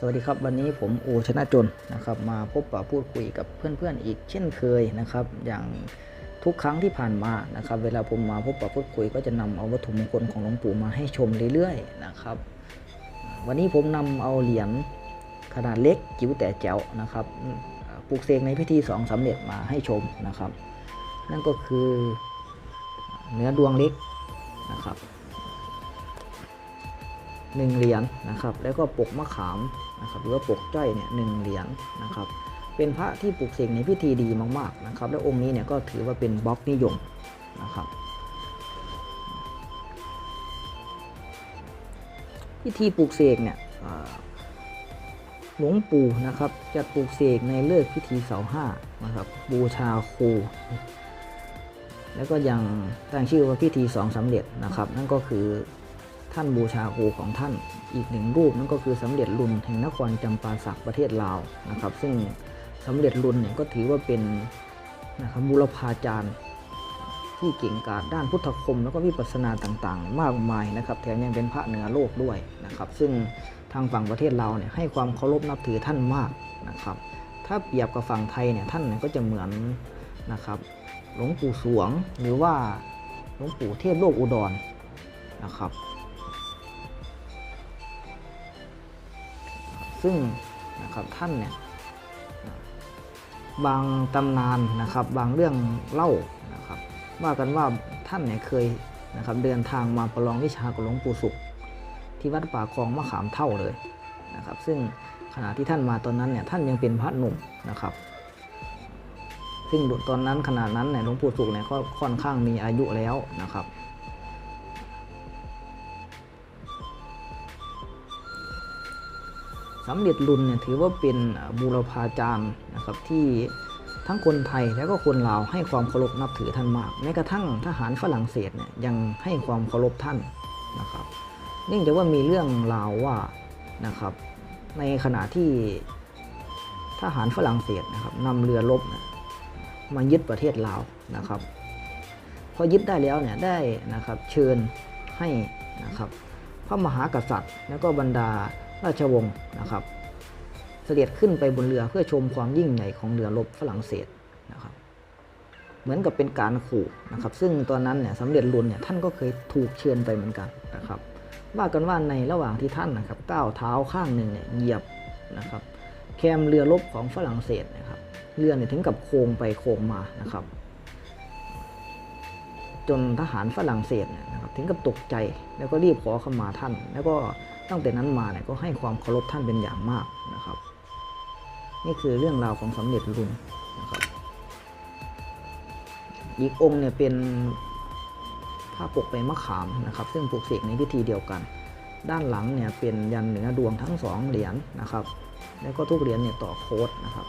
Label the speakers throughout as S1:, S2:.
S1: สวัสดีครับวันนี้ผมโอชนะจนนะครับมาพบปะพูดคุยกับเพื่อนๆอีกเช่นเคยนะครับ อย่างทุกครั้งที่ผ่านมานะครับ เวลาผมมาพบปะพูดคุย ก็จะนำเอาวัตถุมงคลของหลวงปู่มาให้ชมเรื่อยๆนะครับ วันนี้ผมนำเอาเหรียญขนาดเล็กจิ๋วแต่แจ๋วนะครับปลูกเสกในพิธีสองสำเร็จมาให้ชมนะครับ นั่นก็คือเนื้อดวงเล็กนะครับ หนึ่งเหรียญนะครับ แล้วก็ปกมะขามนะครับหรือว่าปกจ้อยเนี่ยหนึ่งเหรียญนะครับ เป็นพระที่ปลูกเสกในพิธีดีมากๆนะครับ และองค์นี้เนี่ยก็ถือว่าเป็นบล็อกนิยมนะครับพิธีปลูกเสกเนี่ยหลวงปู่นะครับจะปลูกเสกในเลิกพิธีเสาห้านะครับบูชาครูแล้วก็ยังตั้งชื่อว่าพิธีสองสำเร็จนะครับ นั่นก็คือ ท่านบูชาครูของท่าน อีกหนึ่งรูปนั่นก็คือสำเร็จรุนแห่งนครจำปาสักประเทศลาวนะครับ ซึ่งสำเร็จรุนเนี่ยก็ถือว่าเป็นนะครับบุรพาจารย์ที่เก่งกาจด้านพุทธคม แล้วก็วิปัสสนาต่างๆ มากมายนะครับแถมยังเป็นพระเหนือโลกด้วยนะครับ ซึ่งทางฝั่งประเทศเราเนี่ยให้ความเคารพนับถือท่านมากนะครับ ถ้าเปรียบกับฝั่งไทยเนี่ยท่านนก็จะเหมือนนะครับหลวงปู่สวงหรือว่าหลวงปู่เทพโลกอุดรนะครับ ซึ่งนะครับท่านเนี่ยบางตำนานนะครับบางเรื่องเล่านะครับว่ากันว่าท่านเนี่ยเคยนะครับเดินทางมาประลองวิชากับหลวงปู่สุข ที่วัดป่าคลองมะขามเท่าเลยนะครับซึ่งขณะที่ท่านมาตอนนั้นเนี่ยท่านยังเป็นพระหนุ่มนะครับ ซึ่งตอนนั้นขณะนั้นเนี่ยหลวงปู่สุขเนี่ยก็ค่อนข้างมีอายุแล้วนะครับ สำเร็จรุนเนี่ยถือว่าเป็นบูรพาจารย์นะครับที่ทั้งคนไทยและก็คนลาวให้ความเคารพนับถือท่านมากแม้กระทั่งทหารฝรั่งเศสเนี่ยยังให้ความเคารพท่านนะครับเนื่องจากว่ามีเรื่องราวว่านะครับในขณะที่ทหารฝรั่งเศสนะครับนำเรือรบมายึดประเทศลาวนะครับ พอยึดได้แล้วเนี่ยได้นะครับเชิญให้นะครับพระมหากษัตริย์ แล้วก็บรรดา ราชวงศ์นะครับ เสด็จขึ้นไปบนเรือเพื่อชมความยิ่งใหญ่ของเรือรบฝรั่งเศสนะครับ เหมือนกับเป็นการขู่นะครับ ซึ่งตอนนั้นเนี่ยสำเร็จรุนเนี่ยท่านก็เคยถูกเชิญไปเหมือนกันนะครับ ว่ากันว่าในระหว่างที่ท่านนะครับก้าวเท้าข้างหนึ่งเนี่ยเหยียบนะครับ แคมเรือรบของฝรั่งเศสนะครับ เรือเนี่ยถึงกับโค้งไปโค้งมานะครับ จนทหารฝรั่งเศสเนี่ยนะครับถึงกับตกใจแล้วก็รีบขอขมาท่าน แล้วก็ ตั้งแต่นั้นมาเนี่ยก็ให้ความเคารพท่านเป็นอย่างมากนะครับ นี่คือเรื่องราวของสมเด็จรุนนะครับ อีกองค์เนี่ยเป็นผ้าปกใบมะขามนะครับ ซึ่งปลูกเสกในพิธีเดียวกัน ด้านหลังเนี่ยเป็นยันเหนือดวงทั้งสองเหรียญนะครับ แล้วก็ทุกเหรียญเนี่ยต่อโค้ดนะครับ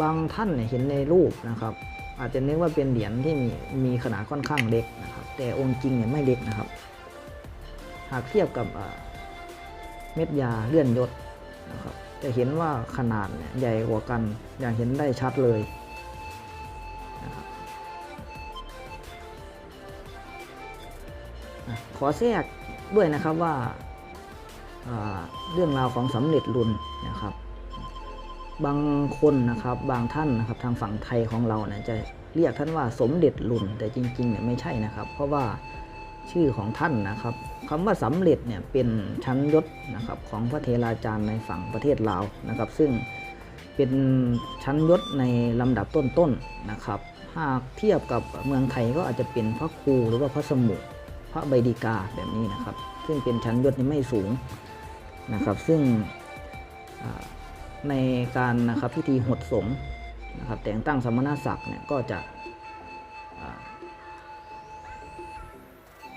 S1: บางท่านเนี่ยเห็นในรูปนะครับ อาจจะนึกว่าเป็นเหรียญที่มีมีขนาดค่อนข้างเล็กนะครับ แต่องค์จริงเนี่ยไม่เล็กนะครับ หากเทียบกับเม็ดยาเลื่อนยศนะครับจะเห็นว่าขนาดเนี่ยใหญ่กว่ากันอย่างเห็นได้ชัดเลยนะครับขอแทรกด้วยนะครับว่าเรื่องราวของสำเร็จรุนนะครับ บางคนนะครับบางท่านนะครับทางฝั่งไทยของเราเนี่ยจะเรียกท่านว่าสมเด็จลุนแต่จริงๆเนี่ยไม่ใช่นะครับ เพราะว่าชื่อของท่านนะครับ คำว่าสำเร็จเนี่ยเป็นชั้นยศนะครับของพระเทราจารย์ในฝั่งประเทศลาวนะครับ ซึ่งเป็นชั้นยศในลำดับต้นๆนะครับหากเทียบกับเมืองไทยก็อาจจะเป็นพระครูหรือว่าพระสมุพระใบดีกาแบบนี้นะครับ ซึ่งเป็นชั้นยศที่ไม่สูงนะครับ ซึ่งในการนะครับพิธีหดสงนะครับแต่งตั้งสมณศักดิ์เนี่ยก็จะ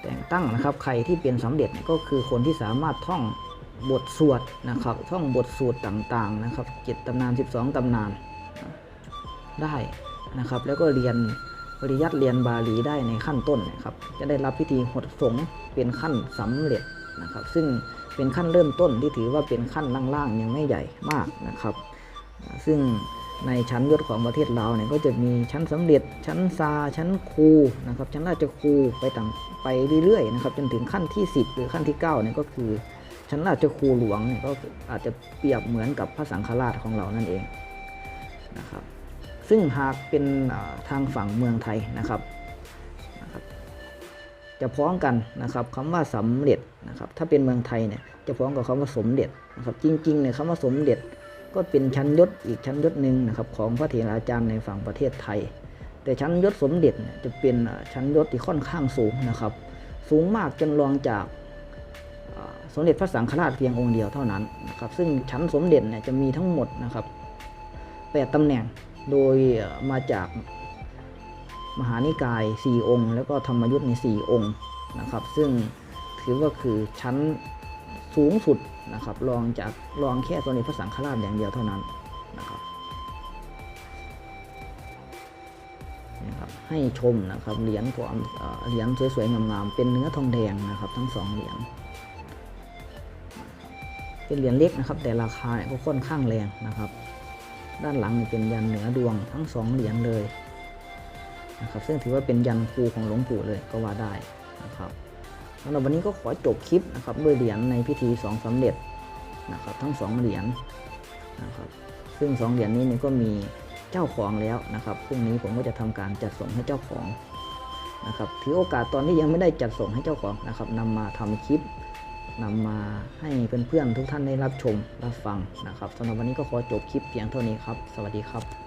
S1: แต่งตั้งนะครับ ใครที่เป็นสำเร็จก็คือคนที่สามารถท่องบทสวดนะครับ ท่องบทสวดต่างๆนะครับเจ็ดตำนาน 12 ตำนานได้นะครับ แล้วก็เรียนปริยัติเรียนบาลีได้ในขั้นต้นนะครับ จะได้รับพิธีหดสงเป็นขั้นสำเร็จนะครับ ซึ่งเป็นขั้นเริ่มต้นที่ถือว่าเป็นขั้นล่างๆยังไม่ใหญ่มากนะครับ ซึ่ง ในชั้นยศของประเทศเราเนี่ยก็จะมีชั้นสำเร็จชั้นซาชั้นครูนะครับชั้นราชครูไปต่างไปเรื่อยๆนะครับจนถึงขั้นที่ 10 หรือขั้นที่9เนี่ยก็คือ ชั้นราชครูหลวงเนี่ยก็อาจจะเปรียบเหมือนกับพระสังฆราชของเรานั่นเองนะครับซึ่งหากเป็นทางฝั่งเมืองไทยนะครับนะครับจะพ้องกันนะครับคำว่าสำเร็จนะครับถ้าเป็นเมืองไทยเนี่ยจะพ้องกับคำว่าสมเด็จนะครับจริงๆเนี่ยคำว่าสมเด็จ ก็เป็นชั้นยศอีกชั้นยศหนึ่งนะครับของพระเถราจารย์ในฝั่งประเทศไทย แต่ชั้นยศสมเด็จจะเป็นชั้นยศที่ค่อนข้างสูงนะครับ สูงมากจนรองจากสมเด็จพระสังฆราชเพียงองค์เดียวเท่านั้นนะครับซึ่งชั้นสมเด็จเนี่ยจะมีทั้งหมดนะครับแปดตำแหน่งโดยมาจากมหานิกาย 4 องค์ แล้วก็ธรรมยุทธ์ใน 4 องค์นะครับ ซึ่งถือว่าคือชั้น สูงสุดนะครับรองจากรองแค่สมเด็จพระสังฆราชอย่างเดียวเท่านั้นนะครับนะครับให้ชมนะครับเหรียญความเอ่อเหรียญสวยๆงามๆเป็นเนื้อทองแดงนะครับ ทั้งสองเหรียญเป็นเหรียญเล็กนะครับ แต่ราคาเนี่ยก็ค่อนข้างแรงนะครับ ด้านหลังเนี่ยเป็นยันเหนือดวงทั้งสองเหรียญเลยนะครับซึ่งถือว่าเป็นยันครูของหลวงปู่เลยก็ว่าได้นะครับ สำหรับวันนี้ก็ขอจบคลิปนะครับด้วยเหรียญในพิธีสองสำเร็จนะครับทั้งสองเหรียญนะครับซึ่งสองเหรียญนี้เนี่ยก็มีเจ้าของแล้วนะครับพรุ่งนี้ผมก็จะทำการจัดส่งให้เจ้าของนะครับถือโอกาสตอนที่ยังไม่ได้จัดส่งให้เจ้าของนะครับนำมาทำคลิปนำมาให้เพื่อนๆทุกท่านได้รับชมรับฟังนะครับสำหรับวันนี้ก็ขอจบคลิปเพียงเท่านี้ครับ สวัสดีครับ